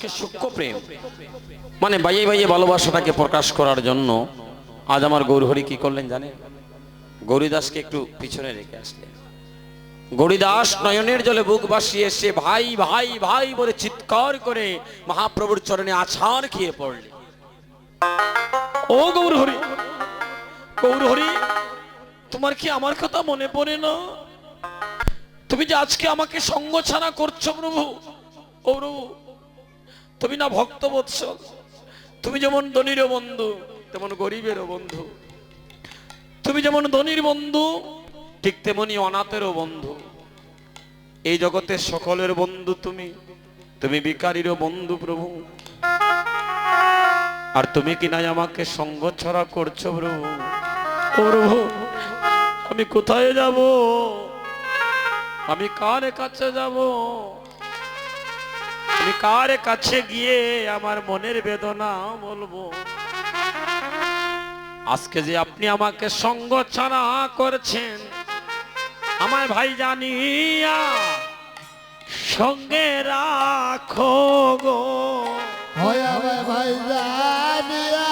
আজকে সূক্ষ্ম প্রেম। মানে বাইয়ে বাইয়ে ভালোবাসাটাকে প্রকাশ করার জন্য আজ আমার গৌরহরি কি করলেন জানেন? গৌরীদাসকে একটু পিছনে রেখে আসলেন। গৌরীদাস নয়নের জলে বুক বাসিয়ে এসে ভাই ভাই ভাই বলে চিৎকার করে মহাপ্রভুর চরণে আছাড় খেয়ে পড়লেন। ও গৌরহরি গৌরহরি, তোমার কি আমার কথা মনে পড়ে না? তুমি যে আজকে আমাকে সঙ্গ ছাড়া করছ প্রভু ও প্রভু তুমি না ভক্ত বৎসল তুমি যেমন ধনীরও বন্ধু, তেমন গরিবেরও বন্ধু। তুমি যেমন ধনীর বন্ধু, ঠিক তেমনি অনাথেরও বন্ধু। এই জগতের সকলের বন্ধু তুমি তুমি বিকারীরও বন্ধু প্রভু। আর তুমি কি নাই আমাকে সঙ্গ ছড়া করছ প্রভু? প্রভু, আমি কোথায় যাব? আমি কার কাছে যাব? আমি কার কাছে গিয়ে আমার মনের বেদনা বলব? আজকে যে আপনি আমাকে সঙ্গ ছাড়া করছেন আমার ভাই জানিয়া সঙ্গে রাখো গো। ভাই জানিয়া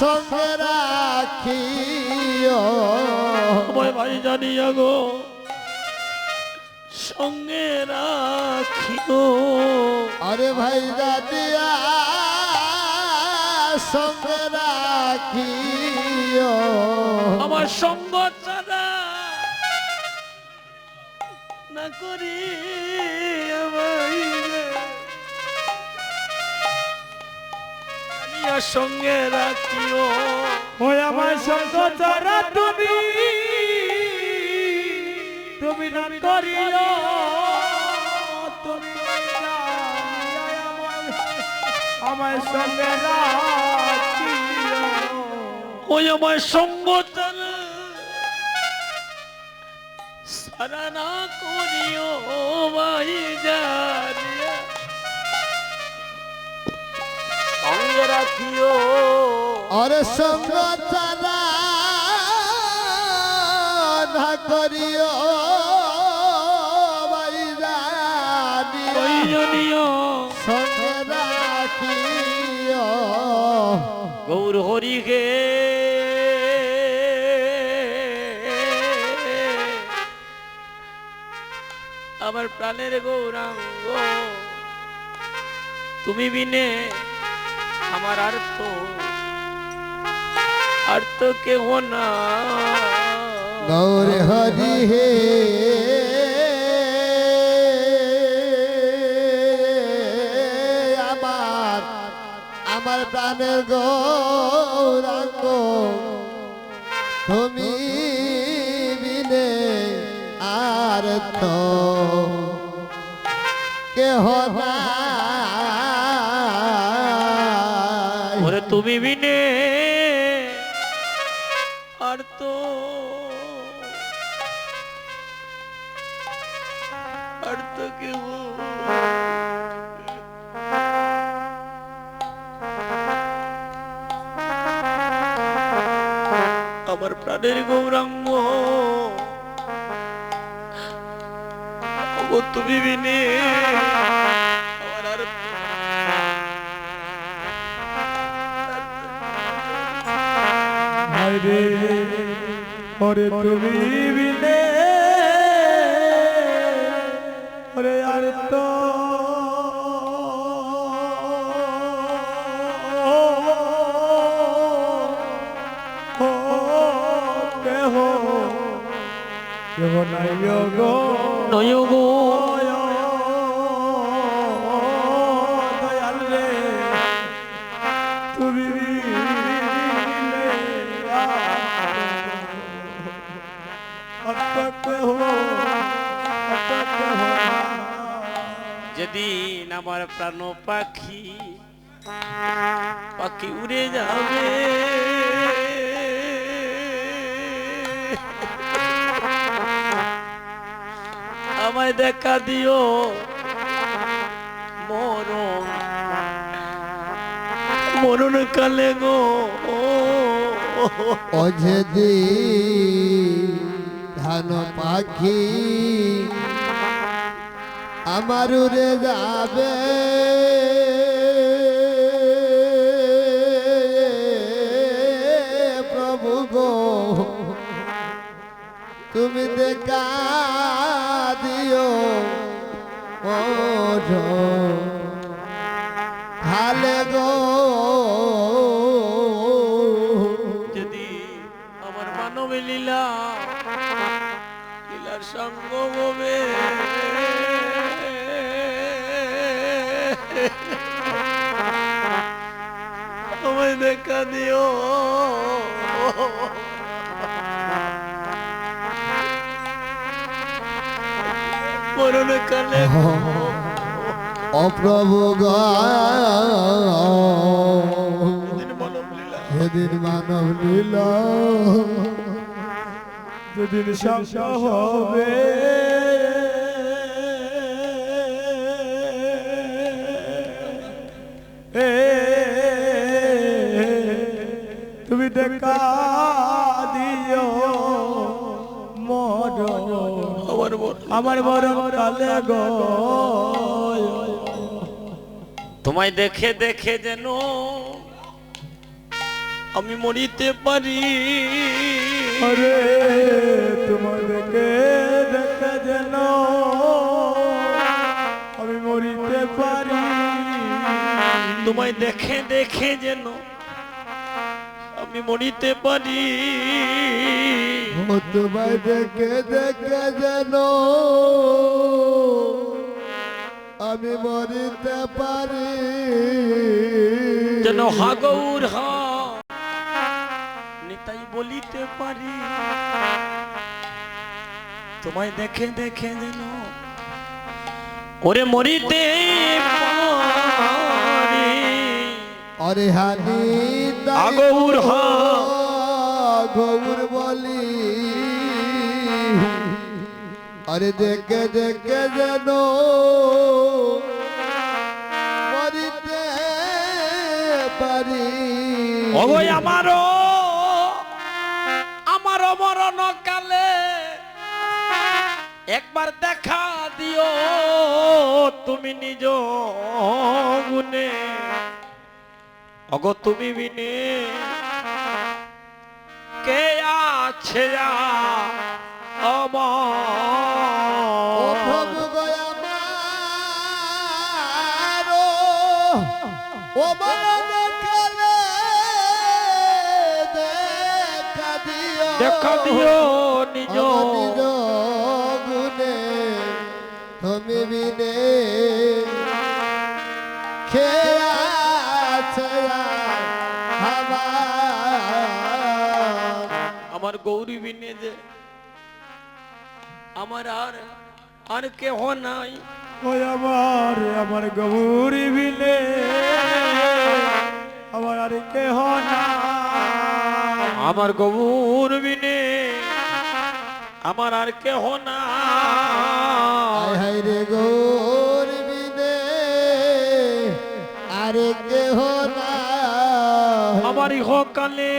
সঙ্গে রাখিও। ভাই জানিয়া গো সঙ্গে রাখিও। আরে ভাই জানিয়া সঙ্গে রাখিও। আমার সঙ্গ ছাড়া না করি সঙ্গে রাখিও। ওই আমার সঙ্গ ছাড়া তুমি তুমি করিও। তুমি আমার সঙ্গে রাখিও। ওই আমার সঙ্গ ছাড়া সারা করিও ভাই জানিয়া। সঙ্গে রাখিও। আরে সঙ্গ করিও। জানিয়া সঙ্গে রাখিও। গৌর হরি গে। আমার প্রাণের গৌরাঙ্গ তুমি বিনে আমার আর তো আর তো কেহ না। গৌর হরি হে। প্রাণের গৌরাঙ্গ। তুমি বিনে আর তো কেহ তুমি বিনে আর তো তুমি বিনে হায়রে ওরে তুমি আমায় দেখা দিও। মরণ মরণ কালে গো। অঝেদি ধান পাখি আমার উড়ে যাবে। প্রভু গো, তুমি দেখা লীলার সঙ্গ হবে আমায় দেখা দিও। মরণ কালে অপ্রভু সেদিন মানব লীল। যেদিন সংসা হবে। তুমি দেখা দিও মর আমার আমার কালে গো। তোমায় দেখে দেখে যেন আমি মরিতে পারি। আরে তোমাদেরকে দেখে যেন আমি মরিতে পারি। তোমায় দেখে দেখে যেন আমি মরিতে পারি। তোমায় দেখে দেখে যেন আমি মরিতে পারি। যেন হাগৌর হা নিতাই বলিতে পারি তোমায় দেখে দেখে যেন ওরে মরিতে অরে হানি আগৌর হা। গৌর বলি। আরে দেখে দেখে যেন মরিতে পারি। ওগো আমারও একবার দেখা দিও তুমি নিজ গুনে অগো তুমি বিনে। কে আছে দেখা দিও। নিজ তুমি বিনে আছে আমার। গৌরী বিনে যে আমার আর আর কেহ নাই। ওই আমার আমার গৌরী বিলে আমার আর কেহ না আমার গৌর বিনে আমার আর কেহ না। রে গৌর বিনে আরে কেহ না। আমার ইহকালে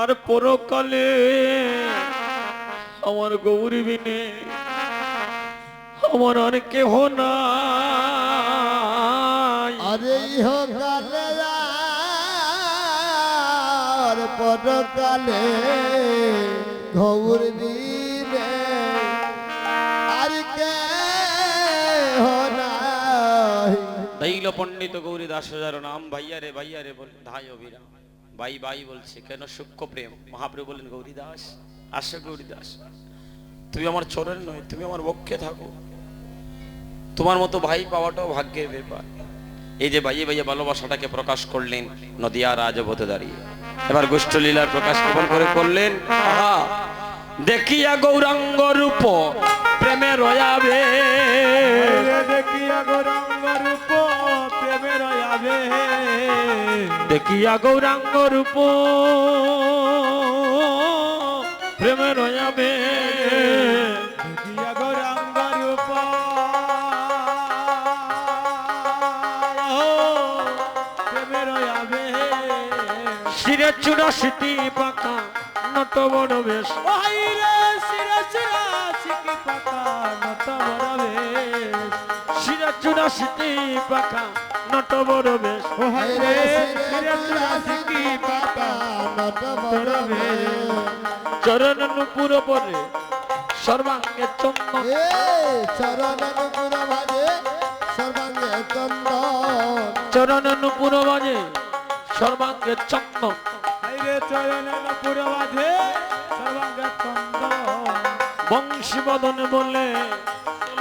আর পরকালে আমার গৌরী বিনে আমার আর কেহ নাই। আরে ইহ কালে আর পরকালে গৌর বিনে আর কেহ নাই। দৈল পণ্ডিত গৌরী দাস হাজার নাম ভাইয়া রে ভাইয়া রে বলে ধাই অভিরা ভাই ভাই বলছে, কেন সূক্ষ্ম প্রেম? মহাপ্রভু বলেন গৌরী দাস আসে গৌরী দাস তুমি আমার চোরের নয় তুমি আমার বক্ষে থাকো। তোমার মতো ভাই পাওয়াটাও ভাগ্যের ব্যাপার। এই যে ভাইয়ে ভাইয়ে ভালোবাসাটাকে প্রকাশ করলেন নদিয়া রাজপথে দাঁড়িয়ে। এবার গোষ্ঠলীলার প্রকাশ কেমন করে করলেন? দেখিয়া গৌরাঙ্গ রূপ প্রেমে রয়াবে দেখিয়া গৌরাঙ্গ রূপ, প্রেমে রয়াবে। দেখিয়া গৌরাঙ্গ রূপ, প্রেমে রয়াবে। শিরে চূড়া সিটি পাকা নট বড় বেশ। ওহাইরে শিরা শিরা শিকি পাতা নত চুরাশিটি পাখা নট বড় বেশ। ও হাই রে শিরে চুরাশিটি পাখা নট বড় বেশ। চরণ নুপুর পরে সর্বাঙ্গে চন্দন চরণ নুপুর বাজে সর্বাঙ্গে চন্দন চরণ নুপুর বাজে সর্বাঙ্গে চন্দন বংশী বদন বলে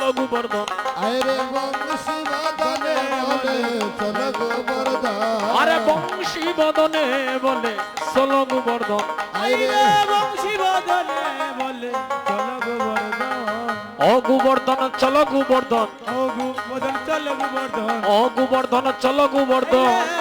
লঘু বর্ধন আরে বংশী বাদনে বলে চল গোবর্ধন। আরে বংশী বদনে বলে সলঘু বর্ধন আরে বংশী বদনে বলে অগুবর্ধন চল গুবর্ধন। অগুবর্ধন চল গুবর্ধন। অগুবর্ধন চল গুবর্ধন।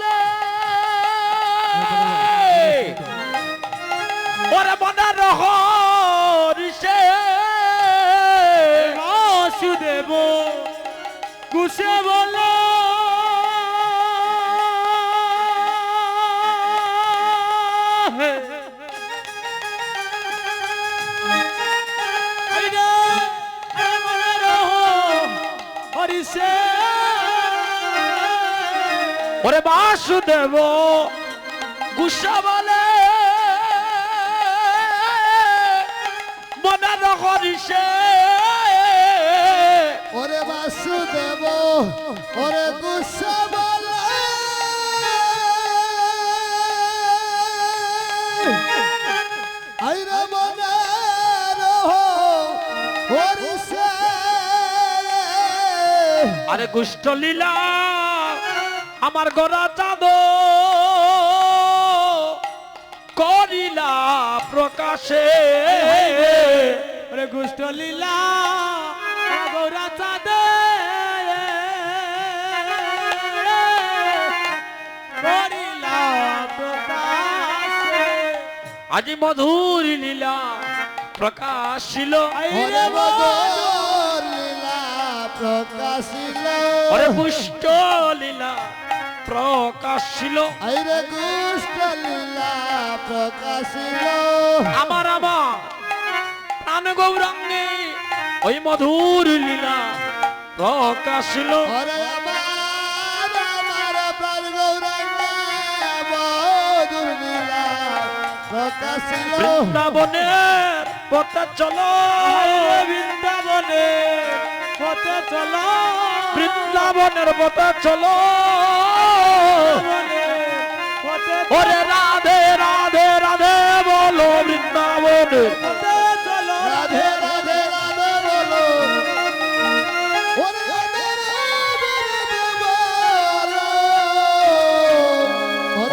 ওরে বাসুদেব গুসা বলে মনার হরিষে ওরে বাসুদেব ওরে গুসা আরে গুষ্ট লীলা, আমার গড়া চাঁদ করিলা প্রকাশে। গুষ্ট লীলা গৌরা চাঁদ করিলা প্রকাশে। আজি মধুর লীলা প্রকাশিল। মধুর প্রকাশিল। ওরে পুষ্ট লীলা প্রকাশিল। আইরে গুষ্ট লীলা প্রকাশিল। আমার আমার প্রাণ গৌরাঙ্গে ওই মধুর লীলা প্রকাশিল। ওরে আমার আমার প্রাণ গৌরাঙ্গে মধুর লীলা প্রকাশিল। বৃন্দাবনের পথে চলো। বৃন্দাবনের পথে চলো। বৃন্দাবনের পথে চলো। ওরে রাধে রাধে রাধে বলো বৃন্দাবনের পথে চলো। রাধে রাধে রাধে বলো।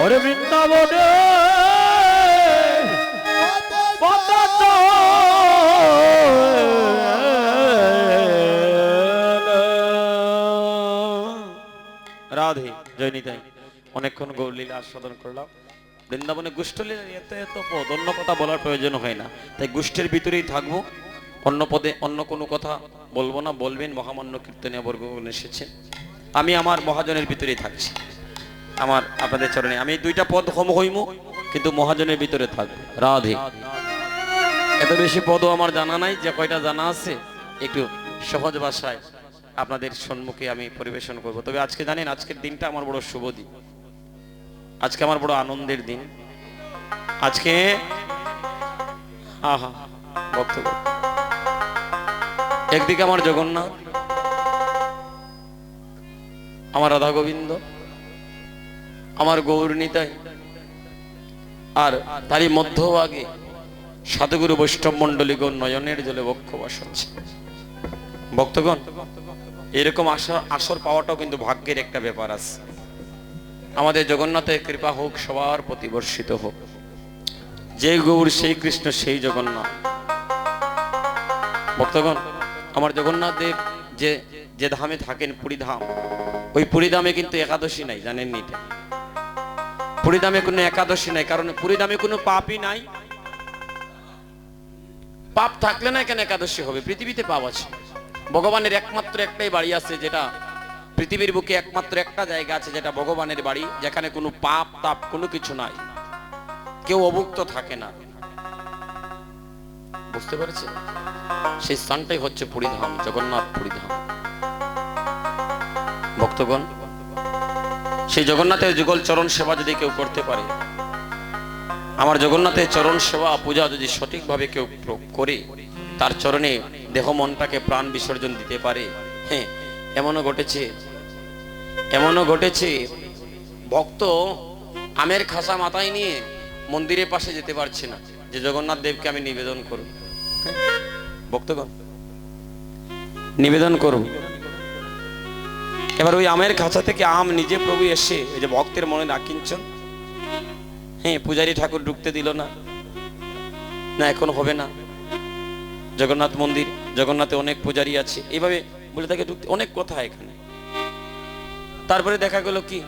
ওরে রাধে রাধে জয়নিতাই অনেকক্ষণ গৌরলীলা আস্বাদন করলাম। বৃন্দাবনে গোষ্ঠলীলা এত এত পদ, অন্য কথা বলার প্রয়োজন হয় না। তাই গোষ্ঠীর ভিতরেই থাকব। অন্য পদে অন্য কোনো কথা বলব না। বলবেন, মহামান্য কীর্তনীয় বর্গগণ এসেছেন। আমি আমার মহাজনের ভিতরেই থাকছি। আমার, আপনাদের চরণে। আমি দুইটা পদ হম হইম, কিন্তু মহাজনের ভিতরে থাকবে। রাধে। এত বেশি পদও আমার জানা নাই, যে কয়টা জানা আছে, একটু সহজ ভাষায় আপনাদের সম্মুখে আমি পরিবেশন করব। তবে আজকে জানেন, আজকের দিনটা আমার বড় শুভ দিন। আজকে আমার বড় আনন্দের দিন। আজকে, আহা একদিকে আমার জগন্নাথ, আমার রাধা গোবিন্দ, আমার গৌরনীতাই আর তারই মধ্যভাগে সাধুগুরু বৈষ্ণব মন্ডলীগণ নয়নের জলে বক্ষ বসাচ্ছে ভক্তগণ, এরকম আসর আসর পাওয়াটাও কিন্তু ভাগ্যের একটা ব্যাপার আছে। আমাদের জগন্নাথের কৃপা হোক, সবার প্রতি বর্ষিত হোক। যে গৌর, সেই কৃষ্ণ, সেই জগন্নাথ। ভক্তগণ, আমার জগন্নাথ দেব যে যে ধামে থাকেন পুরী ধাম, ওই পুরীদামে কিন্তু একাদশী নাই জানেন নি এটা পুরীদামে কোনো একাদশী নাই, কারণ পুরীদামে কোনো পাপই নাই। পাপ থাকলে না কেন একাদশী হবে? পৃথিবীতে পাপ আছে। ভগবানের একমাত্র একটাই বাড়ি আছে যেটা পৃথিবীর বুকে একমাত্র একটা জায়গা আছে যেটা ভগবানের বাড়ি, যেখানে কোনো পাপ তাপ কোনো কিছু নাই। কেউ অভুক্ত থাকে না। বুঝতে পেরেছেন? সেই স্থানটাই হচ্ছে পুরীধাম জগন্নাথ পুরীধাম ভক্তগণ, সেই জগন্নাথের যুগল চরণ সেবা যদি কেউ করতে পারে, আমার জগন্নাথের চরণ সেবা, পূজা যদি সঠিকভাবে কেউ করে তার চরণে দেহ মনটাকে প্রাণ বিসর্জন দিতে পারে। হ্যাঁ এমনও ঘটেছে। এমনও ঘটেছে। ভক্ত আমের খাসা মাথায় নিয়ে মন্দিরের পাশে যেতে পারছে না। যে জগন্নাথ দেবকে আমি নিবেদন করব। হ্যাঁ, ভক্তগণ নিবেদন করব। এবার ওই আমের খাঁচা থেকে আম নিজে প্রভু এসে ওই যে ভক্তের মনে না কিঞ্চন হ্যাঁ পূজারী ঠাকুর ঢুকতে দিল না। না এখন হবে না। জগন্নাথ মন্দির, জগন্নাথে অনেক পূজারি আছে। এইভাবে বলে তাকে ঢুকতে অনেক কথা এখানে। তারপরে দেখা গেল কি?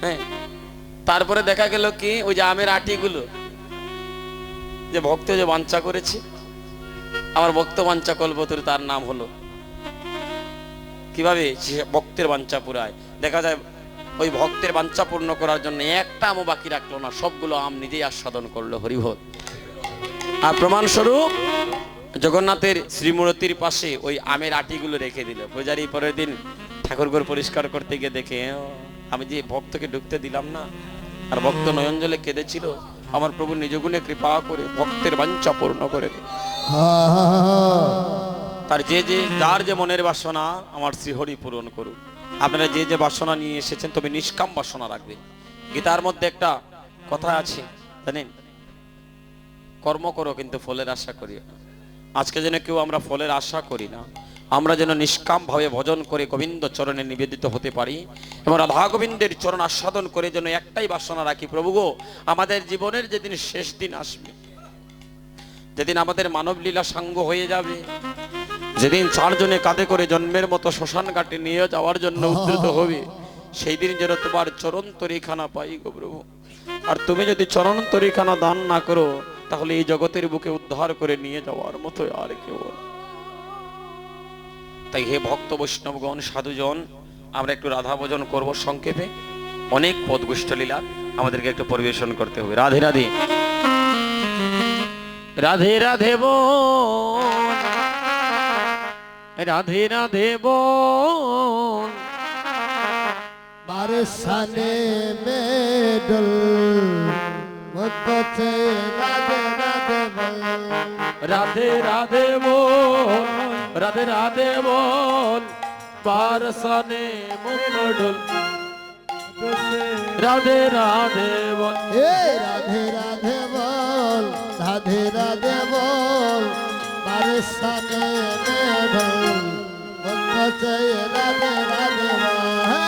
হ্যাঁ তারপরে দেখা গেল কি? ওই যে আমের আটিগুলো। যে ভক্ত যে বাঞ্ছা করেছে। আমার ভক্ত বাঞ্ছা কল্পতরু, তার নাম হলো। কীভাবে? ভক্তের বাঞ্ছা পুরায়। দেখা যায়, ওই ভক্তের বাঞ্ছা পূর্ণ করার জন্য একটা আমও বাকি রাখল না। সবগুলো আম নিজেই আস্বাদন করল হরিভোগ। আর প্রমাণস্বরূপ জগন্নাথের শ্রীমূর্তির পাশে ওই আমের আটিগুলো রেখে দিল। পূজারি পরের দিন ঠাকুরঘর পরিষ্কার করতে গিয়ে দেখে আমি যে ভক্তকে ঢুকতে দিলাম না, আর ভক্ত নয়নজলে কেঁদেছিল, আমার প্রভু নিজ গুণে কৃপা করে ভক্তের বাঞ্ছা পূর্ণ করে তার যে যে যার যে মনের বাসনা, আমার শ্রীহরি পূরণ করুক। আপনারা যে যে বাসনা নিয়ে এসেছেন, তবে নিষ্কাম বাসনা রাখবে গীতার মধ্যে একটা কথা আছে, জানেন? কর্ম করো কিন্তু ফলের আশা করিও আজকে যেন কেউ আমরা ফলের আশা করি না, আমরা যেন নিষ্কাম ভাবে ভজন করে গোবিন্দ চরণে নিবেদিত হতে পারি এবং রাধা গোবিন্দের চরণ আস্বাদন করে যেন একটাই বাসনা রাখি, প্রভু গো, আমাদের জীবনের যেদিন শেষ দিন আসবে, যেদিন আমাদের মানব লীলা সাঙ্গ হয়ে যাবে, যেদিন চারজনে কাঁধে করে জন্মের মতো শ্মশান ঘাটে নিয়ে যাওয়ার জন্য উদ্ধৃত হবে, সেই দিন যেন তোমার চরণ তরিখানা পাই গো প্রভু। আর তুমি যদি চরণ তরিখানা দান না করো তাহলে এই জগতের বুকে উদ্ধার করে নিয়ে যাওয়ার মতো আর কেউ তাই হে ভক্ত বৈষ্ণবগণ, সাধুজন, আমরা একটু রাধা ভোজন করব সংক্ষেপে। অনেক পদ গোষ্ঠলীলা আমাদেরকে একটু পরিবেশন করতে হবে। রাধে রাধে। রাধে রাধে বোন রাধে রাধে বোন বারসানে মুখতে রাধে রাধে রাধে বোন রাধে রাধে বোন পারসানে মুন্ডল রাধে রাধে বোন এ রাধে রাধে বল, রাধে রাধে বল, বারসানে মেডল মুখতে রাধে রাধে বল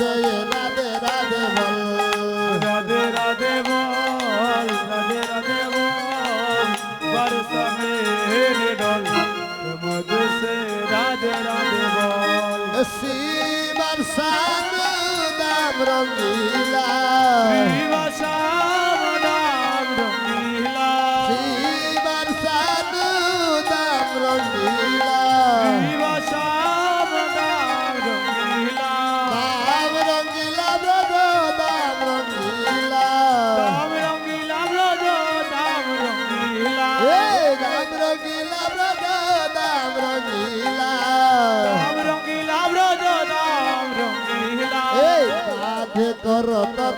অঙ্গ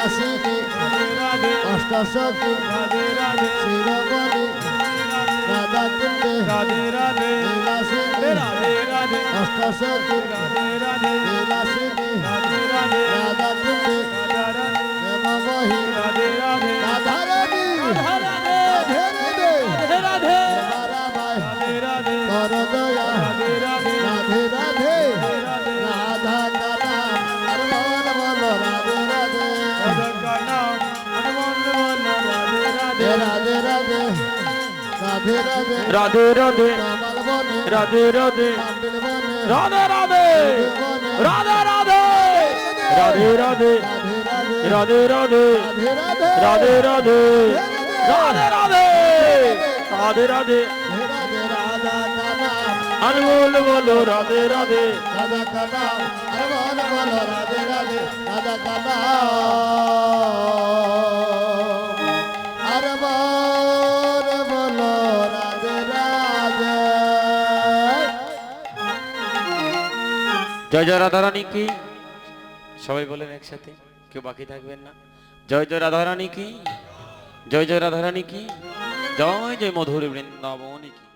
কাশীকে অষ্টশকে শিরবনে রাধা কুণ্ডে লীলাসিনে অষ্টশকে লীলাসিনে রাধা রাধে রাধে রাধে রাধে রাধে রাধে রাধে রাধে রাধে রাধে রাধে রাধে রাধে রাধে রাধে রাধে রাধে রাধে কানা আনমোল বলো রাধে রাধে রাধা কানা আর মন বলো রাধে রাধে রাধা কানা আর মন জয় জয় রাধারানী কি? সবাই বলেন একসাথে, কেউ বাকি থাকবেন না। জয় জয় রাধারানী কি? জয় জয় রাধারানী কি? জয় জয় মধুর বৃন্দাবনী কি?